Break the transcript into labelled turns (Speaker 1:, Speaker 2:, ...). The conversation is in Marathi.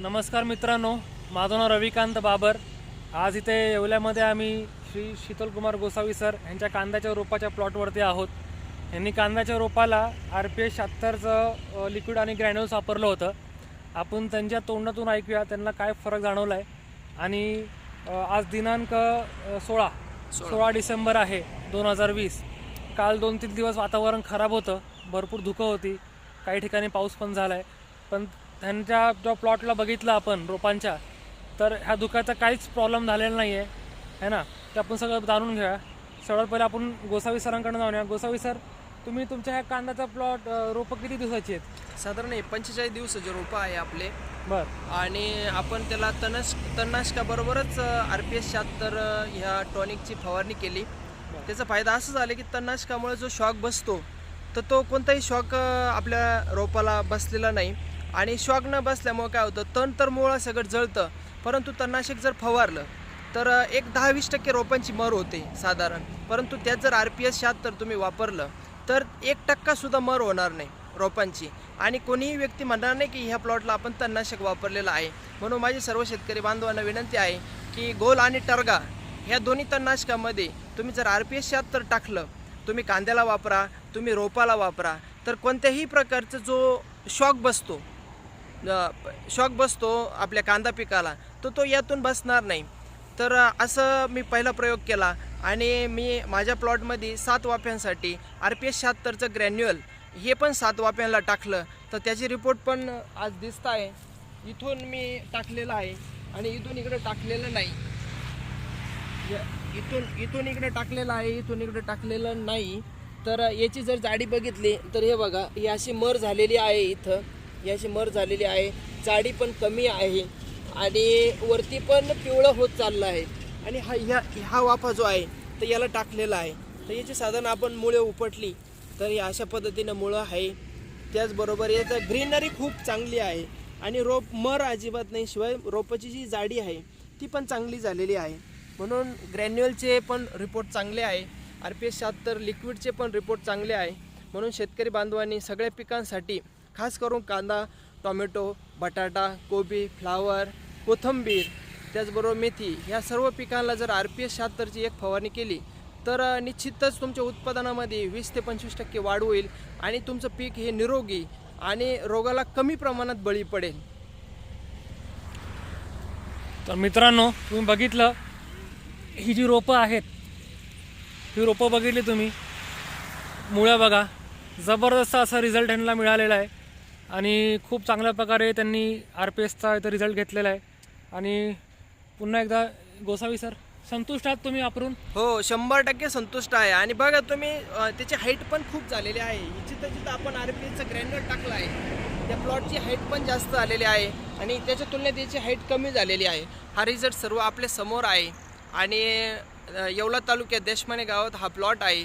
Speaker 1: नमस्कार मित्रांनो माझं नाव रविकांत बाबर. आज इथे येवल्यामध्ये आम्ही श्री शीतलकुमार गोसावी सर यांच्या कांद्याच्या रोपाच्या प्लॉटवरती आहोत. यांनी कांद्याच्या रोपाला आर पी एस शहात्तरचं लिक्विड आणि ग्रॅन्युल्स वापरलं होतं. आपण त्यांच्या तोंडातून ऐकूया त्यांना काय फरक जाणवला आहे आणि आज दिनांक सोळा सोळा. डिसेंबर आहे दोन हजार वीस. काल दोन तीन दिवस वातावरण खराब होतं भरपूर धुकं होती काही ठिकाणी पाऊस पण झाला आहे पण त्यांच्या जो प्लॉटला बघितलं आपण रोपांच्या तर ह्या धुक्याचा काहीच प्रॉब्लेम झालेला नाही आहे है ना? ते आपण सगळं जाणून घेऊया सगळ्यात पहिले आपण गोसावी सरांकडे जाऊया गोसावी सर तुम्ही तुमच्या ह्या कांद्याचा प्लॉट रोपं किती दिवसाची आहेत?
Speaker 2: साधारण पंचेचाळीस दिवसाचे रोपं आहे आपले.
Speaker 1: बरं.
Speaker 2: आणि आपण त्याला तनस तणनाशकाबरोबरच आर पी एस शहात्तर ह्या टॉनिकची फवारणी केली. त्याचा फायदा असं झाला की तणनाशकामुळे जो शॉक बसतो तर तो कोणताही शॉक आपल्या रोपाला बसलेला नाही. आणि शॉक न बसल्यामुळं काय होतं तण तर मुळा सगळं जळतं परंतु तणनाशक जर फवारलं तर एक दहा वीस टक्के रोपांची मर होते साधारण. परंतु त्यात जर आर पी एस शहात्तर तुम्ही वापरलं तर एक टक्कासुद्धा मर होणार नाही रोपांची. आणि कोणीही व्यक्ती म्हणणार नाही की ह्या प्लॉटला आपण तणनाशक वापरलेलं आहे. म्हणून माझी सर्व शेतकरी बांधवांना विनंती आहे की गोल आणि टर्गा ह्या दोन्ही तणनाशकामध्ये तुम्ही जर आर पी एस शहात्तर टाकलं तुम्ही कांद्याला वापरा तुम्ही रोपाला वापरा तर कोणत्याही प्रकारचा जो शॉक बसतो शॉक बसतो आपल्या कांदा पिकाला तर तो यातून बसणार नाही. तर असं मी पहिला प्रयोग केला आणि मी माझ्या प्लॉटमध्ये सात वाफ्यांसाठी आर पी एस शहात्तरचं ग्रॅन्युअल हे पण सात वाफ्यांना टाकलं. तर त्याची रिपोर्ट पण आज दिसत आहे. इथून मी टाकलेलं आहे आणि इथून इकडे टाकलेलं नाही. इथून इथून इकडे टाकलेलं आहे इथून इकडे टाकलेलं नाही. तर याची जर जाडी बघितली तर हे बघा ही अशी मर झालेली आहे इथं. याची मर झालेली आहे. जाडी पण कमी आहे. आणि वरती पण पिवळं होत चाललं आहे. आणि हा ह्या हा वाफा जो आहे तर याला टाकलेला आहे. तर याची साधारण आपण मुळे उपटली तर अशा पद्धतीनं मुळं आहे. त्याचबरोबर याचं ग्रीनरी खूप चांगली आहे. आणि रोप मर अजिबात नाही शिवाय रोपाची जी जाडी आहे ती पण चांगली झालेली आहे. म्हणून ग्रॅन्युअलचे पण रिपोर्ट चांगले आहे. आर पी एस शहात्तर लिक्विडचे पण रिपोर्ट चांगले आहे. म्हणून शेतकरी बांधवांनी सगळ्या पिकांसाठी खास करून कांदा टोमॅटो बटाटा कोबी फ्लावर कोथंबीर त्याचबरोबर मेथी ह्या सर्व पिकांना जर आर पी एस शहात्तरची एक फवारणी केली तर निश्चितच तुमच्या उत्पादनामध्ये वीस ते पंचवीस टक्के वाढ होईल आणि तुमचं पीक हे निरोगी आणि रोगाला कमी प्रमाणात बळी पडेल.
Speaker 1: तर मित्रांनो तुम्ही बघितलं ही जी रोपं आहेत ही रोपं बघितली तुम्ही? मुळं बघा जबरदस्त असा रिझल्ट यांना मिळालेला आहे. आणि खूप चांगल्या प्रकारे त्यांनी आर पी एसचा इथं रिझल्ट घेतलेला आहे. आणि पुन्हा एकदा गोसावी सर संतुष्ट आहात तुम्ही वापरून?
Speaker 2: हो शंभर टक्के संतुष्ट आहे. आणि बघा तुम्ही त्याची हाईट पण खूप झालेली आहे. जिथं जिथं आपण आर पी एसचं ग्रॅन्युअर टाकला आहे. त्या प्लॉटची हाईट पण जास्त आलेली आहे. आणि त्याच्या तुलनेत त्याची हाईट कमी झालेली आहे. हा रिझल्ट सर्व आपल्यासमोर आहे. आणि येवला तालुक्यात देशमाने गावात हा प्लॉट आहे.